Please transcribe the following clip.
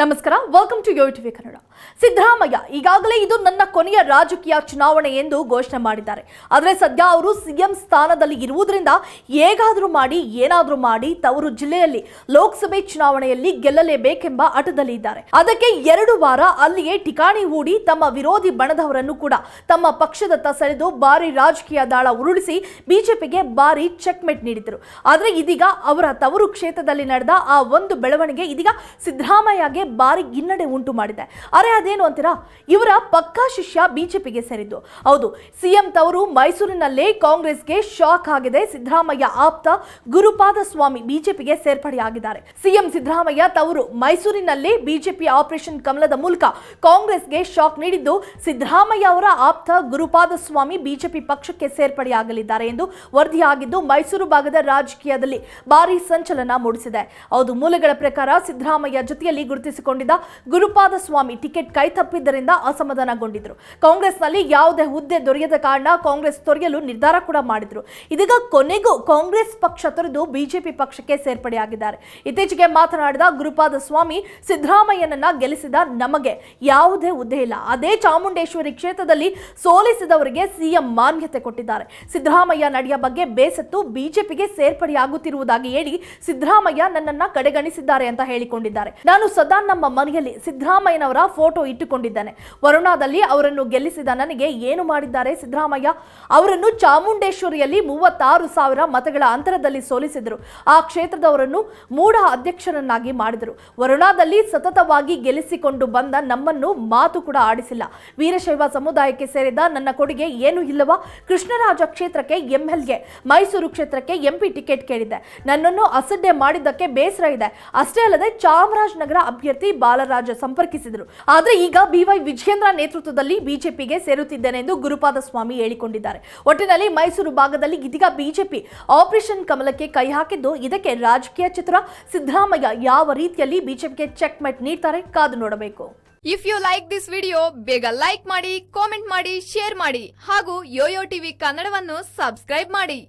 ನಮಸ್ಕಾರ welcome to TV Kannada Siddaramaiah, ಈಗಾಗಲೇ ಇದು ನನ್ನ ಕೊನೆಯ ರಾಜಕೀಯ ಚುನಾವಣೆ ಎಂದು ಘೋಷಣೆ ಮಾಡಿದ್ದಾರೆ. ಆದರೆ ಸದ್ಯ ಅವರು ಸಿಎಂ ಸ್ಥಾನದಲ್ಲಿ ಇರುವುದರಿಂದ ಹೇಗಾದರೂ ಮಾಡಿ, ಏನಾದರೂ ಮಾಡಿ ತವರು ಜಿಲ್ಲೆಯಲ್ಲಿ ಲೋಕಸಭೆ ಚುನಾವಣೆಯಲ್ಲಿ ಗೆಲ್ಲಲೇಬೇಕೆಂಬ ಹಠದಲ್ಲಿ ಇದ್ದಾರೆ. ಅದಕ್ಕೆ ಎರಡು ವಾರ ಅಲ್ಲಿಯೇ ಠಿಕಾಣಿ ಹೂಡಿ ತಮ್ಮ ವಿರೋಧಿ ಬಣದವರನ್ನು ಕೂಡ ತಮ್ಮ ಪಕ್ಷದತ್ತ ಸೆಳೆದು ಭಾರಿ ರಾಜಕೀಯ ದಾಳ ಉರುಳಿಸಿ ಬಿಜೆಪಿಗೆ ಭಾರಿ ಚೆಕ್ಮೆಟ್ ನೀಡಿದರು ಆದರೆ ಇದೀಗ ಅವರ ತವರು ಕ್ಷೇತ್ರದಲ್ಲಿ ನಡೆದ ಆ ಒಂದು ಬೆಳವಣಿಗೆ ಇದೀಗ ಸಿದ್ದರಾಮಯ್ಯಗೆ ಭಾರಿ ಹಿನ್ನಡೆ ಉಂಟು ಮಾಡಿದೆ. ಅರೆ ಅದೇನು ಅಂತೀರಾ? ಇವರ ಪಕ್ಕಾ ಶಿಷ್ಯ ಬಿಜೆಪಿಗೆ ಸೇರಿದ್ದು. ಹೌದು, ಸಿಎಂ ತವರು ಮೈಸೂರಿನಲ್ಲೇ ಕಾಂಗ್ರೆಸ್ಗೆ ಶಾಕ್ ಆಗಿದೆ. ಸಿದ್ದರಾಮಯ್ಯ ಆಪ್ತ ಗುರುಪಾದ ಸ್ವಾಮಿ ಬಿಜೆಪಿಗೆ ಸೇರ್ಪಡೆಯಾಗಿದ್ದಾರೆ. ಸಿಎಂ ಸಿದ್ದರಾಮಯ್ಯ ತವರು ಮೈಸೂರಿನಲ್ಲೇ ಬಿಜೆಪಿ ಆಪರೇಷನ್ ಕಮಲದ ಮೂಲಕ ಕಾಂಗ್ರೆಸ್ಗೆ ಶಾಕ್ ನೀಡಿದ್ದು, ಸಿದ್ದರಾಮಯ್ಯ ಅವರ ಆಪ್ತ ಗುರುಪಾದ ಸ್ವಾಮಿ ಬಿಜೆಪಿ ಪಕ್ಷಕ್ಕೆ ಸೇರ್ಪಡೆಯಾಗಲಿದ್ದಾರೆ ಎಂದು ವರದಿಯಾಗಿದ್ದು, ಮೈಸೂರು ಭಾಗದ ರಾಜಕೀಯದಲ್ಲಿ ಭಾರಿ ಸಂಚಲನ ಮೂಡಿಸಿದೆ. ಹೌದು, ಮೂಲಗಳ ಪ್ರಕಾರ ಸಿದ್ದರಾಮಯ್ಯ ಜೊತೆಯಲ್ಲಿ ಗುರುತಿಸಿಕೊಂಡಿದ್ದ ಗುರುಪಾದ ಸ್ವಾಮಿ ಟಿಕೆಟ್ ಕೈ ತಪ್ಪಿದ್ದರಿಂದ ಅಸಮಾಧಾನಗೊಂಡಿದ್ರು. ಕಾಂಗ್ರೆಸ್ನಲ್ಲಿ ಯಾವುದೇ ಹುದ್ದೆ ದೊರೆಯದ ಕಾರಣ ಕಾಂಗ್ರೆಸ್ ತೊರೆಯಲು ನಿರ್ಧಾರ ಕೂಡ ಮಾಡಿದ್ರು. ಇದೀಗ ಕೊನೆಗೂ ಕಾಂಗ್ರೆಸ್ ಪಕ್ಷ ತೊರೆದು ಬಿಜೆಪಿ ಪಕ್ಷಕ್ಕೆ ಸೇರ್ಪಡೆಯಾಗಿದ್ದಾರೆ. ಇತ್ತೀಚೆಗೆ ಮಾತನಾಡಿದ ಗುರುಪಾದ ಸ್ವಾಮಿ, ಸಿದ್ದರಾಮಯ್ಯನನ್ನ ಗೆಲ್ಲಿಸಿದ ನಮಗೆ ಯಾವುದೇ ಹುದ್ದೆ ಇಲ್ಲ. ಅದೇ ಚಾಮುಂಡೇಶ್ವರಿ ಕ್ಷೇತ್ರದಲ್ಲಿ ಸೋಲಿಸಿದವರಿಗೆ ಸಿಎಂ ಮಾನ್ಯತೆ ಕೊಟ್ಟಿದ್ದಾರೆ. ಸಿದ್ದರಾಮಯ್ಯ ನಡೆಯ ಬಗ್ಗೆ ಬೇಸತ್ತು ಬಿಜೆಪಿಗೆ ಸೇರ್ಪಡೆಯಾಗುತ್ತಿರುವುದಾಗಿ ಹೇಳಿ ಸಿದ್ದರಾಮಯ್ಯ ನನ್ನನ್ನ ಕಡೆಗಣಿಸಿದ್ದಾರೆ ಅಂತ ಹೇಳಿಕೊಂಡಿದ್ದಾರೆ. ನಾನು ಸದಾ ನಮ್ಮ ಮನೆಯಲ್ಲಿ ಸಿದ್ದರಾಮಯ್ಯನವರ ಫೋಟೋ ಇಟ್ಟುಕೊಂಡಿದ್ದಾನೆ. ವರುಣಾದಲ್ಲಿ ಅವರನ್ನು ಗೆಲ್ಲಿಸಿದ ನನಗೆ ಏನು ಮಾಡಿದ್ದಾರೆ ಸಿದ್ದರಾಮಯ್ಯ? ಅವರನ್ನು ಚಾಮುಂಡೇಶ್ವರಿಯಲ್ಲಿ ಮೂವತ್ತಾರು ಸಾವಿರ ಮತಗಳ ಅಂತರದಲ್ಲಿ ಸೋಲಿಸಿದರು. ಆ ಕ್ಷೇತ್ರದವರನ್ನು ಮೂಢ ಅಧ್ಯಕ್ಷರನ್ನಾಗಿ ಮಾಡಿದರು. ವರುಣಾದಲ್ಲಿ ಸತತವಾಗಿ ಗೆಲ್ಲಿಸಿಕೊಂಡು ಬಂದ ನಮ್ಮನ್ನು ಮಾತು ಕೂಡ ಆಡಿಸಿಲ್ಲ. ವೀರಶೈವ ಸಮುದಾಯಕ್ಕೆ ಸೇರಿದ ನನ್ನ ಕೊಡುಗೆ ಏನು ಇಲ್ಲವಾ? ಕೃಷ್ಣರಾಜ ಕ್ಷೇತ್ರಕ್ಕೆ ಎಂಎಲ್ಎ, ಮೈಸೂರು ಕ್ಷೇತ್ರಕ್ಕೆ ಎಂಪಿ ಟಿಕೆಟ್ ಕೇಳಿದೆ. ನನ್ನನ್ನು ಅಸಡ್ಡೆ ಮಾಡಿದ್ದಕ್ಕೆ ಬೇಸರ ಇದೆ. ಅಷ್ಟೇ ಅಲ್ಲದೆ ಚಾಮರಾಜನಗರ ಅಭ್ಯರ್ಥಿ ಬಾಲರಾಜ ಸಂಪರ್ಕಿಸಿದರು. ಆದರೆ ಈಗ ಬಿವೈ ವಿಜೇಂದ್ರ ನೇತೃತ್ವದಲ್ಲಿ ಬಿಜೆಪಿಗೆ ಸೇರುತ್ತಿದ್ದೇನೆ ಎಂದು ಗುರುಪಾದ ಸ್ವಾಮಿ ಹೇಳಿಕೊಂಡಿದ್ದಾರೆ. ಒಟ್ಟಿನಲ್ಲಿ ಮೈಸೂರು ಭಾಗದಲ್ಲಿ ಇದೀಗ ಬಿಜೆಪಿ ಆಪರೇಷನ್ ಕಮಲಕ್ಕೆ ಕೈ ಹಾಕಿದ್ದು, ಇದಕ್ಕೆ ರಾಜಕೀಯ ಚಿತ್ರ ಸಿದ್ದರಾಮಯ್ಯ ಯಾವ ರೀತಿಯಲ್ಲಿ ಬಿಜೆಪಿಗೆ ಚೆಕ್ ಮೆಟ್ ನೀಡ್ತಾರೆ ಕಾದು ನೋಡಬೇಕು. If you like this video ಬೇಗ ಲೈಕ್ ಮಾಡಿ ಕಾಮೆಂಟ್ ಮಾಡಿ ಶೇರ್ ಮಾಡಿ ಹಾಗೂ ಯೋಯೋ ಟಿವಿ ಕನ್ನಡವನ್ನು ಸಬ್ಸ್ಕ್ರೈಬ್ ಮಾಡಿ.